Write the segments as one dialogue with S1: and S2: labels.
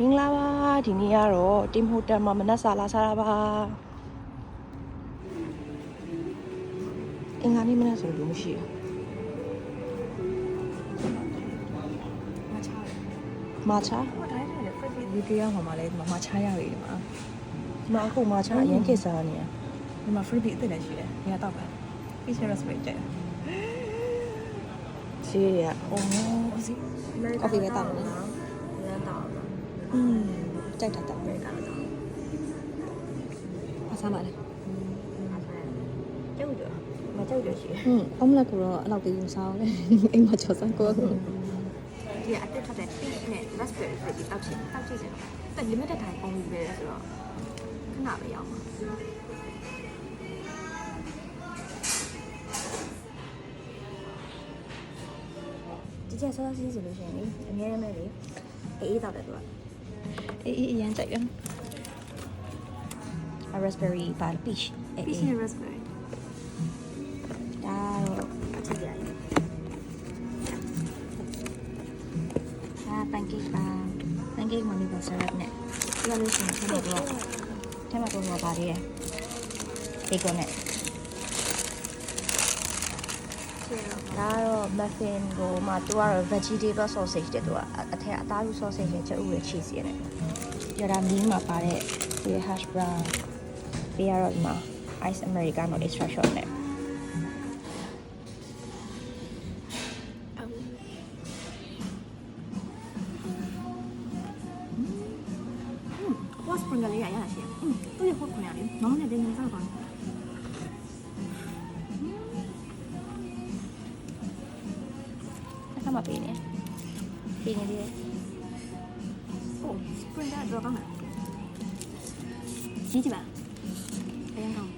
S1: မင်္ဂလာပါဒီနေ့ကတော့တင်ဟိုတယ်မှာမနက်စာလာစားတာပါအင်္ဂါနေ့မနက်ဆိုလို့မရှိဘူး
S2: မချား
S1: မာချာ
S2: ဟိုတိုင်းတယ်ဖက်ပြီးဒီတရားမှာမလဲဒီမှာမချားရပြီဒီမှာ
S1: ဒီမှာအခုမာချာအရင်ခေတ်စားနေရ
S2: ဒီမှာ free ပြီးအစ်စ်လည်းရှိတယ်ဒီကတော့ပဲ fish recipe တဲ့
S1: ဈေးတွေက
S2: အော်စီ coffee ပဲတောက်လို့
S3: ရမ်းတော့
S2: อืมကြိုက်တာတောက်ပဲ
S3: တာတော့
S2: အစားမလဲ
S3: ကျုပ်တော့မကျုပ်တော့ရှိ
S2: อืมအမလက်ကိုတော့အဲ့လောက်ပြီးမစားဘူးလေအိမ်မှာကြော်စားကိုက
S3: ဒီအတက်ထက်တဲ့ peach နဲ့ raspberry ဖြစ်ပြီးတောက်ချင်တောက်ချင်တယ်แต่ limited time only ပဲဆိုတော့ခဏပဲရောက်မှာဒီကျဆောစီးဆိုလို့ရှိရင်လေအများကြီးပဲလေအေးအေးတောက်တယ်သူက
S2: အေးအေးအရန်ကြိုက်ရ
S1: raspberry ပါ peach အေး
S3: peach
S1: အေး
S3: နဲ့ raspberry
S1: ဒါတော့
S3: ကြည့်ရတယ်
S1: ဒါ pancake ပါ pancake မှာ maple syrup နဲ့ပြလို့ရှိရင်ဆက်လို့တော့ထဲ ဒါကတော့ muffin ကိုမှသူကတော့ vegetable sausage တဲ့သူကအထက်အသားယူ sausage နဲ့ချက်ဥရဲ့ cheese ရဲ့နဲ့ပြတာမီးမှာပါတဲ့ဒီ hash brown ပြီးရတော့ဒီမှာ ice americano extra shot နဲ့
S3: ဟိုစပရင်လေးရရရှိတယ်อืมသူ့ရဲ့ဟိုခွန်ရလေနောင်းနဲ့တင်းနေစားကော
S1: မှပေးနေပေးနေသေးတယ်
S3: ဟိုစပရင်ကတော့ကောင်းတယ်ကြီးကြည့်ပါအရင်ကောင်း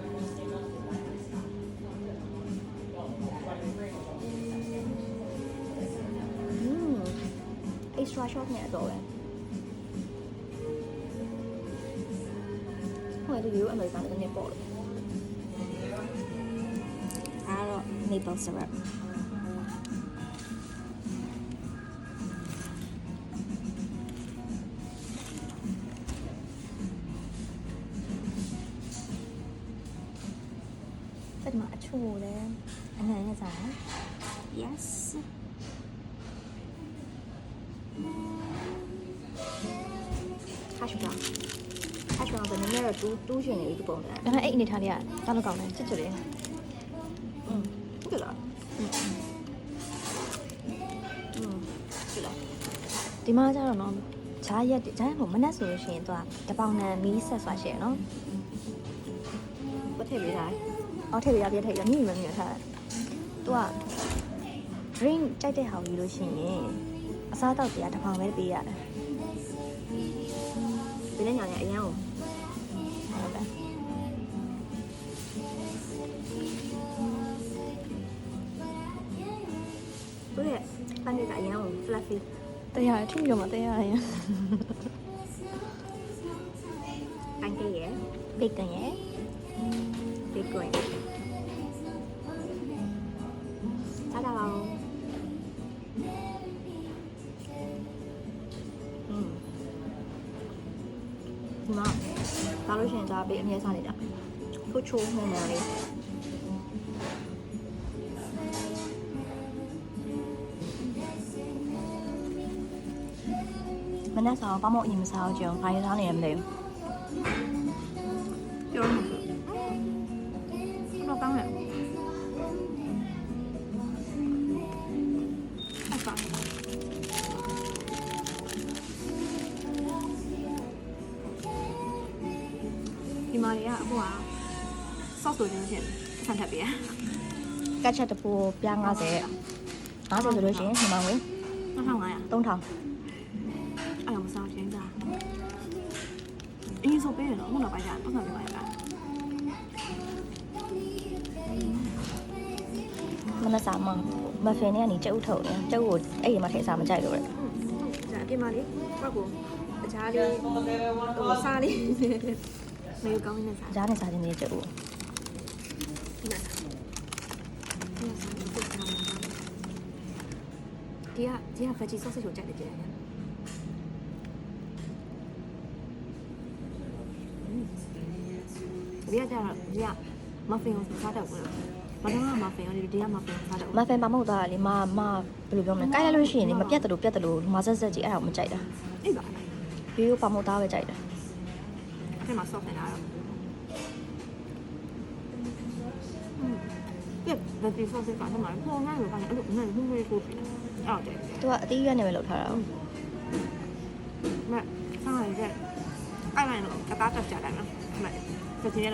S1: extra shot နဲ့တော့ပဲဟိုကဒီလိုအမေရိကန်ကနေပေါ့လို့ဒါတော့ maple syrup
S3: တက်မှာအချို့လဲအနံ့နဲ့စားတယ် yes တော့တူးတူးရှင်နေပြီဒီပုံစံ
S2: ဒါပေမဲ့အဲ့အနေထားလေးကတောက်လို့ကောင်းတယ်ချစ်ချစ်လေး
S3: อืมဟုတ်လားอืมอืมဟုတ်လား
S2: ဒီမှာကျတော့နော်ဂျားရက်ဂျားရက်ကိုမနက်ဆိုလို့ရှိရင်သူကတပေါင်နံမီးဆက်ဆွာရှိရနော်
S3: ဘာထည့်ပေးတာလဲ
S2: အော်ထည့်ပြရပြထည့်ရမြည်မမြည်ထားတယ်သူက drink ကြိုက်တဲ့ဟာကိုယူလို့ရှိရင်အစားတောက်တရားတစ်ပေါင်ပဲပေးရတယ်
S3: ဒီနေ့ညနေအရင်ကို သူ့ရဲ့ပန်းတွေကအရင်ကို fluffy
S2: တရားထိပြီးတော့မတရားရင်
S3: ပန်းကေးရဲ့
S2: bacon ရယ်
S3: bacon စားတာပါဦးอืมဒီမှာဒါလို့ရှိရင်ဒါပေးအမြဲစားနေတာချိုးချိုးမှန်းမှ န်းလေးမနေ့ကဘာမှအရင်မစားအောင်ကြုံဘာရစားနေရမလဲပြောလို့တော့ကောင်းတယ်ဟုတ်ပါဒီမှာတွေကအခုက sauce ဆိုခြင်းချင်းဆန်ထပ်ပေးရ
S1: ကတ်ချက်တစ်ပိုးပြား90 50ဆိုလို့ရှိရင်မြန်မာငွေ
S3: 2500
S1: 3000
S3: အင်းဆိုပေးရတော့ခုနောက်ပိုင်းကျပတ်စံပြပါရလား
S1: မနက်စာမမဖင်နဲ့ကနေကျုပ်ထုတ်နေကျုပ်ကိုအဲ့ဒီမှာထည့်စားမကြိုက်လို့လေ
S3: ဒါအပြင်မှာလေဘက်ကိုတခြားလေးဟိုစားလေးမေကောင်းနေစား
S1: ကြားနေစားခြင်းနေကျုပ်ကို
S3: ဒီမှာစားဒီမှာစားဒီကဒီက veggie sausage ကိုကြိုက်တယ်ကြည့်တယ် ဒီကကြတော့ဒီကမဖင်ကိုစားတော့ဘူးမတော်ကမဖင်ရောဒီကမဖင်ကိုစားတော့
S1: မဖင်ပါမဟုတ်သားလေမမဘယ်လိုပြောမလဲကိုက်လိုက်လို့ရှိရင်လေမပြတ်တယ်လို့ပြတ်တယ်လို့မဆက်ဆက်ကြီးအဲ့ဒါကိုမကြိုက်တာ
S3: အေးပါ
S1: ရိုးရိုးပါမဟုတ်သားပဲကြိုက်တာ
S3: အဲ့မှာ soft နေတာတော့ပြက် veggie sausage ကလည်းမပေါ်နိုင်လို့ဘာလဲအဲ့လိုနဲ့ဟိုးဝေးကိုဖြစ်တယ်အော်တယ်
S1: သူကအသီးရွက်နဲ့ပဲလုပ်ထားတာ哦
S3: မဆောင်းရတဲ့အဲ့လိုတော့ကတားတက်ကြတယ်နော်မ စတင်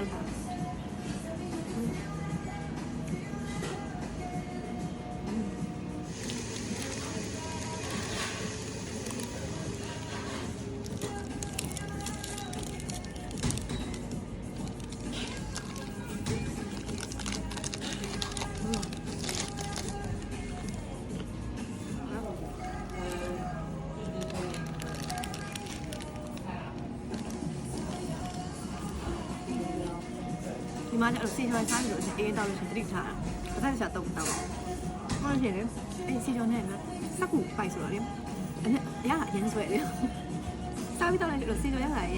S3: မလည်းအဲ့လိုစီဂျွန်စားပြီးတော့အေးအေးတောက်လို့ရှိရင်တတိထားတာအသက်ရှာတော့မတော့ဘူးဟုတ်ရှင်လေအဲ့စီဂျွန်နဲ့ကစက်ကူပိုက်ဆိုတော့လေအဲ့ရအရင်ဆွဲတယ်စားပြီးတော့လည်းအဲ့လိုစီဂျွန်ရတာရ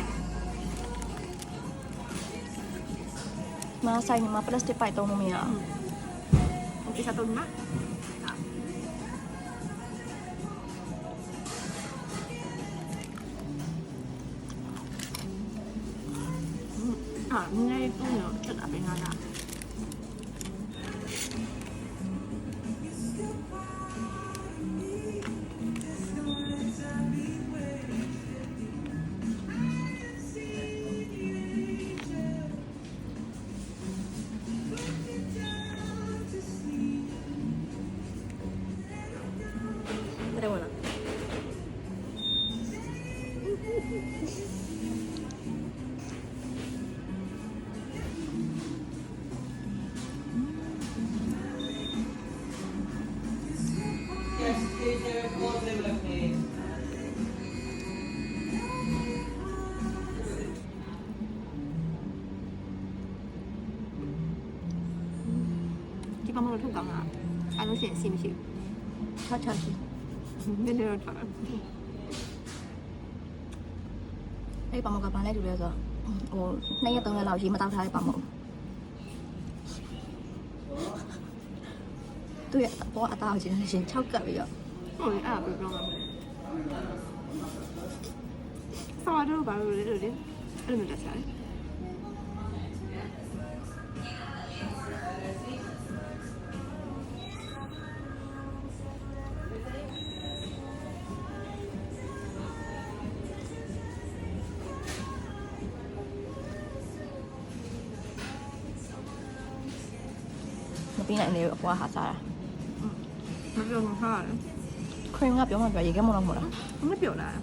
S1: မဆိုင်မှာပလတ်စတစ်ပိုက်သုံးလို့မရ
S3: ဘူးဟုတ်ကဲ့စားတော့မှာ အာနည်းနည်းတော့ချက်တာပဲ မာတော့ထုတ်ကောင်းတာအဲ့လို့ရှိရင်စီမရှိ
S1: ချောချောချီ
S3: ဘူးနည်းနည်းတော့ထား
S1: အဲ့ပါမကဘာလဲတူလဲဆိုဟိုနှစ်ရက်သုံးရက်လောက်ရှိမတောက်ထားတဲ့ပါမဟုတ်သူရဲ့ဘောအသားကိုချင်းရှင်6ကပ်ပြီးတော့
S3: ဟုတ်လေအဲ့ဒါပြောမှာဆောရတော့ဘာလို့လဲလို့လေအဲ့လိုမျိုးတက်စားတယ်
S1: ပြီးနိုင်လေအပွားဟာစားတာ
S3: မပြောမှာဟာတယ်
S1: ခရင်ကပြောမှပြောရေခဲမလို့မဟုတ်လား
S3: မပြောလား